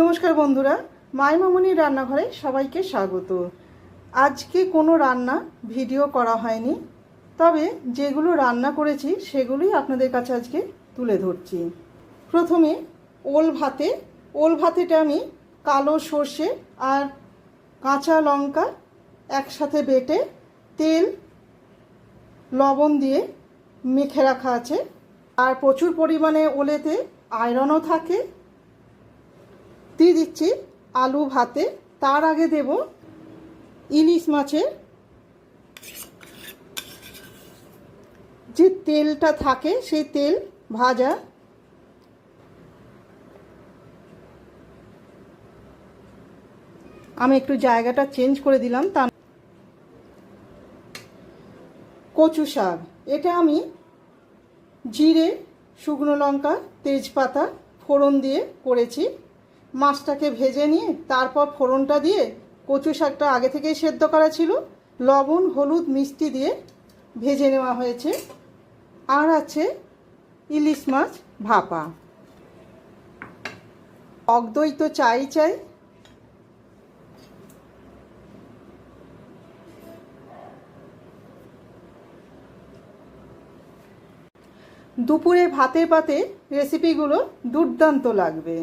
নমস্কার বন্ধুরা, মাই মামনির রান্নাঘরে সবাইকে স্বাগত। আজকে কোনো রান্না ভিডিও করা হয়নি, তবে যেগুলো রান্না করেছি সেগুলোই আপনাদের কাছে আজকে তুলে ধরছি। প্রথমে ওল ভাতে, ওল ভাতেটা আমি কালো সর্ষে আর কাঁচা লঙ্কা একসাথে বেটে তেল, লবণ দিয়ে মেখে রাখা আছে। আর প্রচুর পরিমাণে ওলেতে আয়রনও থাকে দিচ্ছি আলু ভাতে। তার আগে দেব ইলিশ মাছের। যে তেলটা থাকে সেই তেল ভাজা। আমি একটু জায়গাটা চেঞ্জ করে দিলাম তা কচু শাক। এটা আমি জিরে, শুকনো লঙ্কা, তেজপাতা, ফোড়ন দিয়ে করেছি। মাছটাকে ভেজে নিয়ে তারপর ফোড়নটা দিয়ে কচু শাকটা আগে থেকেই সেদ্ধ করা ছিল। লবণ, হলুদ, মিষ্টি দিয়ে ভেজে নেওয়া হয়েছে। আর আছে ইলিশ মাছ ভাপা। টক দই তো চাই চাই। দুপুরে ভাতে পাতে রেসিপিগুলো দুর্দান্ত লাগবে।